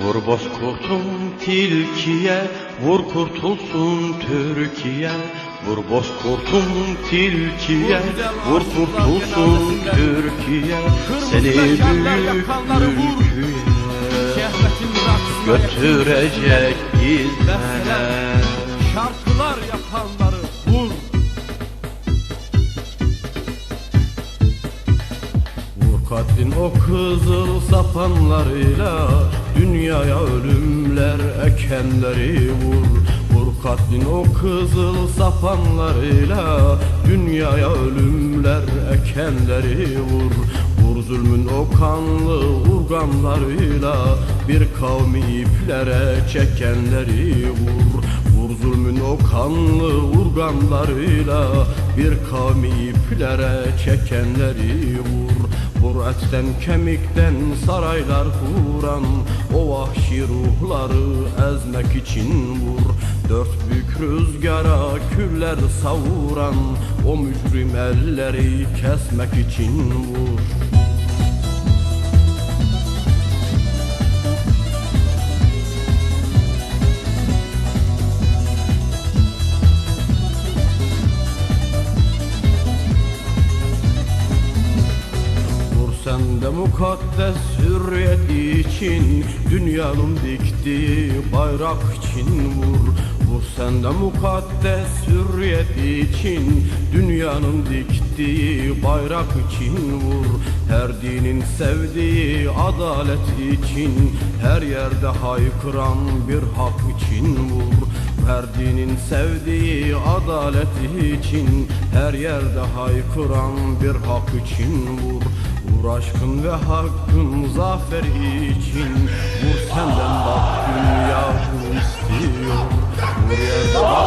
Vur bozkurtum tilkiye, vur kurtulsun Türkiye. Vur bozkurtum tilkiye, vur kurtulsun Türkiye. Seni büyük ülküye götürecek izlere. Şarkılar Katlin o kızıl sapanlarıyla Dünyaya ölümler ekenleri vur. Vur katlin o kızıl sapanlarıyla Dünyaya ölümler ekenleri vur. Vur zulmün o kanlı urganlarıyla Bir kavmi iplere çekenleri vur. Vur zulmün o kanlı urganlarıyla Bir kavmi iplere çekenleri vur Vur etten kemikten saraylar kuran O vahşi ruhları ezmek için vur. Dört büyük rüzgara küller savuran O mücrim elleri kesmek için vur Vur sen de mukaddes hürriyet için Dünyanın diktiği bayrak için vur. Vur sen de mukaddes hürriyet için Dünyanın diktiği bayrak için vur Her dinin sevdiği adalet için Her yerde haykıran bir hak için vur. Her dinin sevdiği adalet için Her yerde haykıran bir hak için vur. Vur aşkın ve hakkın zaferi için. Vur senden bak dünya bunu istiyor. Vur yerde bak